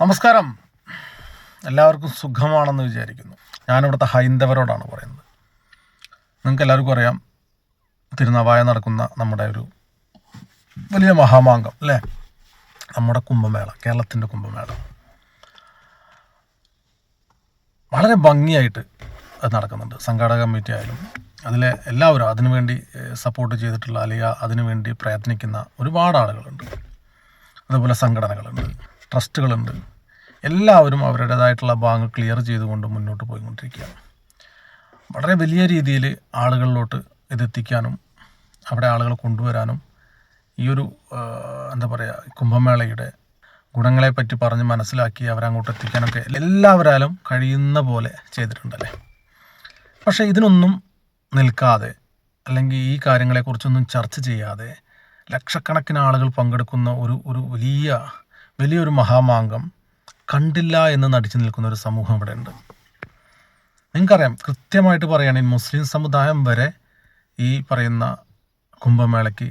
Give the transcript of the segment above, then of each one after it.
നമസ്കാരം. എല്ലാവർക്കും സുഖമാണെന്ന് വിചാരിക്കുന്നു. ഞാനിവിടുത്തെ ഹൈന്ദവരോടാണ് പറയുന്നത്. നിങ്ങൾക്ക് എല്ലാവർക്കും അറിയാം തിരുനാവായ നടക്കുന്ന നമ്മുടെ ഒരു വലിയ മഹാമാങ്കം അല്ലേ? നമ്മുടെ കുംഭമേള കേരളത്തിന്റെ കുംഭമേള. വളരെ ഭംഗിയായിട്ട് അത് നടക്കുന്നുണ്ട്. സംഘാടക കമ്മിറ്റി ആയാലും അതിലെ എല്ലാവരും അതിനുവേണ്ടി സപ്പോർട്ട് ചെയ്തിട്ടുള്ള അല്ലെങ്കിൽ അതിനുവേണ്ടി പ്രയത്നിക്കുന്ന ഒരുപാട് ആളുകളുണ്ട്. അതുപോലെ സംഘടനകളുണ്ട്. ട്രസ്റ്റുകളുണ്ട്. എല്ലാവരും അവരുടേതായിട്ടുള്ള ബാങ്ക് ക്ലിയർ ചെയ്തുകൊണ്ട് മുന്നോട്ട് പോയിക്കൊണ്ടിരിക്കുകയാണ്. വളരെ വലിയ രീതിയിൽ ആളുകളിലോട്ട് ഇതെത്തിക്കാനും അവിടെ ആളുകളെ കൊണ്ടുവരാനും ഈ ഒരു എന്താ പറയുക കുംഭമേളയുടെ ഗുണങ്ങളെപ്പറ്റി പറഞ്ഞ് മനസ്സിലാക്കി അവരങ്ങോട്ട് എത്തിക്കാനൊക്കെ എല്ലാവരാലും കഴിയുന്ന പോലെ ചെയ്തിട്ടുണ്ടല്ലേ? പക്ഷേ ഇതിനൊന്നും നിൽക്കാതെ അല്ലെങ്കിൽ ഈ കാര്യങ്ങളെക്കുറിച്ചൊന്നും ചർച്ച ചെയ്യാതെ ലക്ഷക്കണക്കിന് ആളുകൾ പങ്കെടുക്കുന്ന ഒരു ഒരു വലിയ വലിയൊരു മഹാമാങ്കം കണ്ടില്ല എന്ന് നടിച്ചു നിൽക്കുന്ന ഒരു സമൂഹം ഇവിടെ ഉണ്ട്. നിങ്ങൾക്കറിയാം കൃത്യമായിട്ട് പറയുകയാണെങ്കിൽ മുസ്ലിം സമുദായം വരെ ഈ പറയുന്ന കുംഭമേളയ്ക്ക്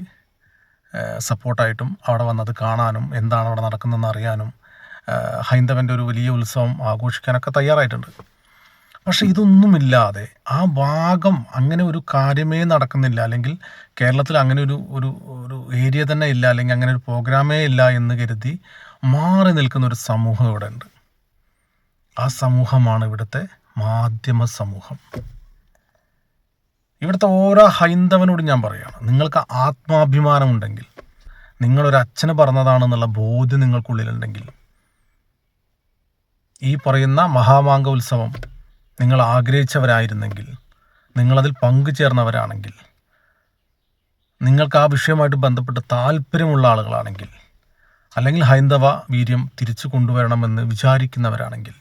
സപ്പോർട്ടായിട്ടും അവിടെ വന്നത് കാണാനും എന്താണ് അവിടെ നടക്കുന്നതെന്ന് അറിയാനും ഹൈന്ദവന്റെ ഒരു വലിയ ഉത്സവം ആഘോഷിക്കാനൊക്കെ തയ്യാറായിട്ടുണ്ട്. പക്ഷെ ഇതൊന്നുമില്ലാതെ ആ ഭാഗം അങ്ങനെ ഒരു കാര്യമേ നടക്കുന്നില്ല. അല്ലെങ്കിൽ കേരളത്തിൽ അങ്ങനെ ഒരു ഒരു ഏരിയ തന്നെ ഇല്ല. അല്ലെങ്കിൽ അങ്ങനെ ഒരു പ്രോഗ്രാമേ ഇല്ല എന്ന് കരുതി മാറി നിൽക്കുന്ന ഒരു സമൂഹം ഇവിടെ ഉണ്ട്. ആ സമൂഹമാണ് ഇവിടുത്തെ മാധ്യമ സമൂഹം. ഇവിടുത്തെ ഓരോ ഹൈന്ദവനോടും ഞാൻ പറയുകയാണ് നിങ്ങൾക്ക് ആത്മാഭിമാനമുണ്ടെങ്കിൽ നിങ്ങളൊരു അച്ഛന് പറഞ്ഞതാണെന്നുള്ള ബോധ്യം നിങ്ങൾക്കുള്ളിലുണ്ടെങ്കിൽ ഈ പറയുന്ന മഹാമാങ്ക ഉത്സവം നിങ്ങൾ ആഗ്രഹിച്ചവരായിരുന്നെങ്കിൽ നിങ്ങളതിൽ പങ്കുചേർന്നവരാണെങ്കിൽ നിങ്ങൾക്ക് ആ വിഷയമായിട്ട് ബന്ധപ്പെട്ട് താല്പര്യമുള്ള ആളുകളാണെങ്കിൽ അല്ലെങ്കിൽ ഹൈന്ദവ വീര്യം തിരിച്ചു കൊണ്ടുവരണമെന്ന് വിചാരിക്കുന്നവരാണെങ്കിൽ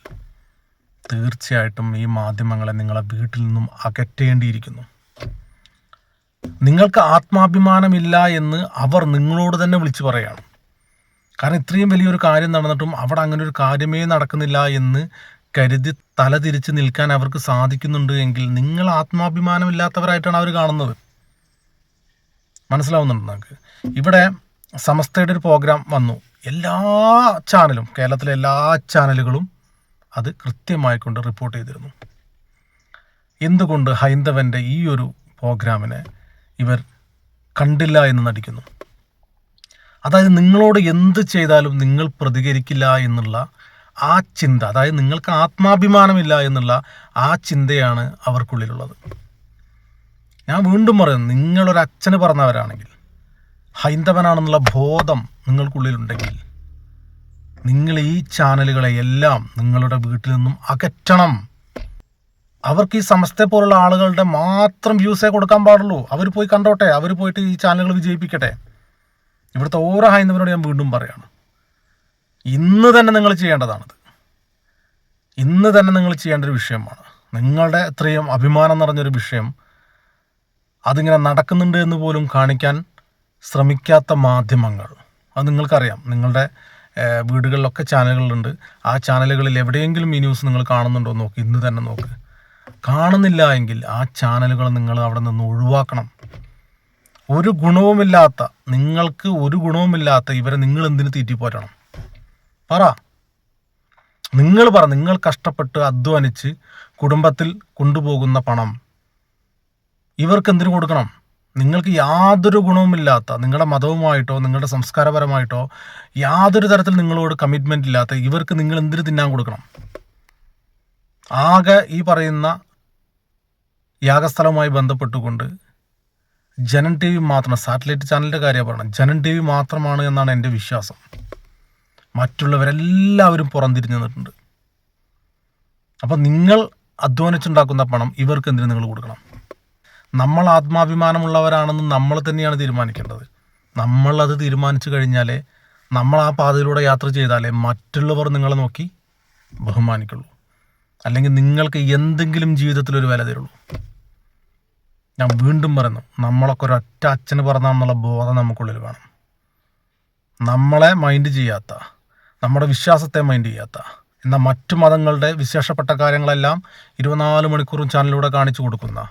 തീർച്ചയായിട്ടും ഈ മാധ്യമങ്ങളെ നിങ്ങളെ വീട്ടിൽ നിന്നും അകറ്റേണ്ടിയിരിക്കുന്നു. നിങ്ങൾക്ക് ആത്മാഭിമാനമില്ല എന്ന് അവർ നിങ്ങളോട് തന്നെ വിളിച്ചു പറയുകയാണ് കാരണം ഇത്രയും വലിയൊരു കാര്യം നടന്നിട്ടും അവിടെ അങ്ങനെ ഒരു കാര്യമേ നടക്കുന്നില്ല എന്ന് കരുതി തല തിരിച്ച് നിൽക്കാൻ അവർക്ക് സാധിക്കുന്നുണ്ട് എങ്കിൽ നിങ്ങൾ ആത്മാഭിമാനമില്ലാത്തവരായിട്ടാണ് അവർ കാണുന്നത്. മനസ്സിലാവുന്നുണ്ട് നമുക്ക് ഇവിടെ സമസ്തയുടെ ഒരു പ്രോഗ്രാം വന്നു. എല്ലാ ചാനലും കേരളത്തിലെ എല്ലാ ചാനലുകളും അത് കൃത്യമായിക്കൊണ്ട് റിപ്പോർട്ട് ചെയ്തിരുന്നു. എന്തുകൊണ്ട് ഹൈന്ദവന്റെ ഈ ഒരു പ്രോഗ്രാമിനെ ഇവർ കണ്ടില്ല എന്ന് നടിക്കുന്നു? അതായത് നിങ്ങളോട് എന്ത് ചെയ്താലും നിങ്ങൾ പ്രതികരിക്കില്ല എന്നുള്ള ആ ചിന്ത അതായത് നിങ്ങൾക്ക് ആത്മാഭിമാനമില്ല എന്നുള്ള ആ ചിന്തയാണ് അവർക്കുള്ളിലുള്ളത്. ഞാൻ വീണ്ടും പറയുന്നു നിങ്ങളൊരച്ഛന് പറഞ്ഞവരാണെങ്കിൽ ഹൈന്ദവനാണെന്നുള്ള ബോധം നിങ്ങൾക്കുള്ളിലുണ്ടെങ്കിൽ നിങ്ങൾ ഈ ചാനലുകളെ എല്ലാം നിങ്ങളുടെ വീട്ടിൽ നിന്നും അകറ്റണം. അവർക്ക് ഈ സമസ്തയെ പോലുള്ള ആളുകളുടെ മാത്രം വ്യൂസേ കൊടുക്കാൻ പാടുള്ളൂ. അവർ പോയി കണ്ടോട്ടെ. അവർ പോയിട്ട് ഈ ചാനലുകൾ വിജയിപ്പിക്കട്ടെ. ഇവിടുത്തെ ഓരോ ഹൈന്ദവനോട് ഞാൻ വീണ്ടും പറയാണ്. ഇന്ന് തന്നെ നിങ്ങൾ ചെയ്യേണ്ടതാണത്. ഇന്ന് തന്നെ നിങ്ങൾ ചെയ്യേണ്ട ഒരു വിഷയമാണ്. നിങ്ങളുടെ ഇത്രയും അഭിമാനം നിറഞ്ഞൊരു വിഷയം അതിങ്ങനെ നടക്കുന്നുണ്ട് എന്ന് പോലും കാണിക്കാൻ ശ്രമിക്കാത്ത മാധ്യമങ്ങൾ. അത് നിങ്ങൾക്കറിയാം. നിങ്ങളുടെ വീടുകളിലൊക്കെ ചാനലുകളുണ്ട്. ആ ചാനലുകളിൽ എവിടെയെങ്കിലും ഈ ന്യൂസ് നിങ്ങൾ കാണുന്നുണ്ടോ നോക്ക്. ഇന്ന് തന്നെ നോക്ക്. കാണുന്നില്ല എങ്കിൽ ആ ചാനലുകൾ നിങ്ങൾ അവിടെ നിന്ന് ഒഴിവാക്കണം. ഒരു ഗുണവുമില്ലാത്ത നിങ്ങൾക്ക് ഒരു ഗുണവുമില്ലാത്ത ഇവരെ നിങ്ങൾ എന്തിനു തീറ്റിപ്പോറ്റണം? പറ. നിങ്ങൾ പറ. നിങ്ങൾ കഷ്ടപ്പെട്ട് അധ്വാനിച്ച് കുടുംബത്തിൽ കൊണ്ടുപോകുന്ന പണം ഇവർക്ക് എന്തിനു കൊടുക്കണം? നിങ്ങൾക്ക് യാതൊരു ഗുണവുമില്ലാത്ത നിങ്ങളുടെ മതവുമായിട്ടോ നിങ്ങളുടെ സംസ്കാരപരമായിട്ടോ യാതൊരു തരത്തിൽ നിങ്ങളോട് കമ്മിറ്റ്മെന്റ് ഇല്ലാത്ത ഇവർക്ക് നിങ്ങൾ എന്തിനു തിന്നാൻ കൊടുക്കണം? ആകെ ഈ പറയുന്ന യാഗസ്ഥലവുമായി ബന്ധപ്പെട്ടുകൊണ്ട് ജനൻ ടി വി മാത്രം സാറ്റലൈറ്റ് ചാനലിന്റെ കാര്യം പറയണം ജനൻ ടി വി മാത്രമാണ് എന്നാണ് എന്റെ വിശ്വാസം. മറ്റുള്ളവരെല്ലാവരും പുറംതിരിഞ്ഞു നിന്നിട്ടുണ്ട്. അപ്പം നിങ്ങൾ അധ്വാനിച്ചുണ്ടാക്കുന്ന പണം ഇവർക്ക് എന്തിനു നിങ്ങൾ കൊടുക്കണം? നമ്മൾ ആത്മാഭിമാനമുള്ളവരാണെന്ന് നമ്മൾ തന്നെയാണ് തീരുമാനിക്കേണ്ടത്. നമ്മളത് തീരുമാനിച്ചു കഴിഞ്ഞാലേ നമ്മൾ ആ പാതയിലൂടെ യാത്ര ചെയ്താലേ മറ്റുള്ളവർ നിങ്ങളെ നോക്കി ബഹുമാനിക്കുള്ളൂ. അല്ലെങ്കിൽ നിങ്ങൾക്ക് എന്തെങ്കിലും ജീവിതത്തിൽ ഒരു വില തരുള്ളൂ. ഞാൻ വീണ്ടും പറയുന്നു നമ്മളൊക്കെ ഒരൊറ്റ അച്ഛന് പറഞ്ഞാന്നുള്ള ബോധം നമുക്കുള്ളിൽ വേണം. നമ്മളെ മൈൻഡ് ചെയ്യാത്ത നമ്മുടെ വിശ്വാസത്തെ മൈൻഡ് ചെയ്യാത്ത എന്നാൽ മറ്റു മതങ്ങളുടെ വിശേഷപ്പെട്ട കാര്യങ്ങളെല്ലാം ഇരുപത്തിനാല് മണിക്കൂറും ചാനലിലൂടെ കാണിച്ചു കൊടുക്കുന്ന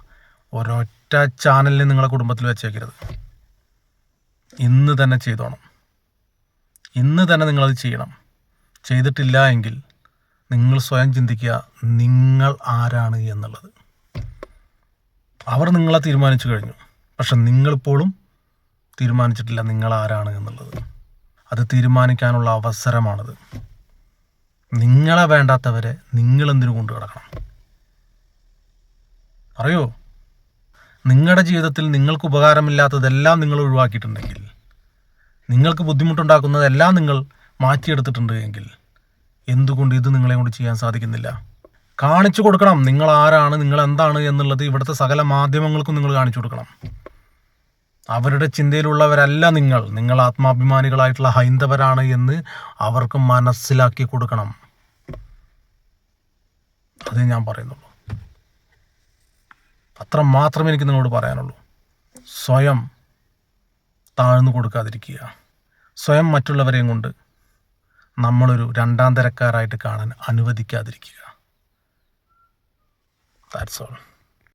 ഒരൊറ്റ ചാനലിൽ നിങ്ങളെ കുടുംബത്തിൽ വെച്ചേക്കരുത്. ഇന്ന് തന്നെ ചെയ്തോണം. ഇന്ന് തന്നെ നിങ്ങളത് ചെയ്യണം. ചെയ്തിട്ടില്ല എങ്കിൽ നിങ്ങൾ സ്വയം ചിന്തിക്കുക നിങ്ങൾ ആരാണ് എന്നുള്ളത്. അവർ നിങ്ങളെ തീരുമാനിച്ചു കഴിഞ്ഞു. പക്ഷെ നിങ്ങളിപ്പോഴും തീരുമാനിച്ചിട്ടില്ല നിങ്ങൾ ആരാണ് എന്നുള്ളത്. അത് തീരുമാനിക്കാനുള്ള അവസരമാണത്. നിങ്ങളെ വേണ്ടാത്തവരെ നിങ്ങളെന്തിനു കൊണ്ടു കിടക്കണം അറിയോ? നിങ്ങളുടെ ജീവിതത്തിൽ നിങ്ങൾക്ക് ഉപകാരമില്ലാത്തതെല്ലാം നിങ്ങൾ ഒഴിവാക്കിയിട്ടുണ്ടെങ്കിൽ നിങ്ങൾക്ക് ബുദ്ധിമുട്ടുണ്ടാക്കുന്നതെല്ലാം നിങ്ങൾ മാറ്റിയെടുത്തിട്ടുണ്ട് എങ്കിൽ എന്തുകൊണ്ട് ഇത് നിങ്ങളെ കൊണ്ട് ചെയ്യാൻ സാധിക്കുന്നില്ല? കാണിച്ചു കൊടുക്കണം നിങ്ങൾ ആരാണ് നിങ്ങൾ എന്താണ് എന്നുള്ളത് ഇവിടുത്തെ സകല മാധ്യമങ്ങൾക്കും നിങ്ങൾ കാണിച്ചു കൊടുക്കണം. അവരുടെ ചിന്തയിലുള്ളവരല്ല നിങ്ങൾ. നിങ്ങൾ ആത്മാഭിമാനികളായിട്ടുള്ള ഹൈന്ദവരാണ് എന്ന് അവർക്ക് മനസ്സിലാക്കി കൊടുക്കണം. അതേ ഞാൻ പറയുന്നുള്ളൂ. അത്ര മാത്രമേ എനിക്ക് നിങ്ങളോട് പറയാനുള്ളൂ. സ്വയം താഴ്ന്നു കൊടുക്കാതിരിക്കുക. സ്വയം മറ്റുള്ളവരെയും കൊണ്ട് നമ്മളൊരു രണ്ടാം തരക്കാരായിട്ട് കാണാൻ അനുവദിക്കാതിരിക്കുക. That's all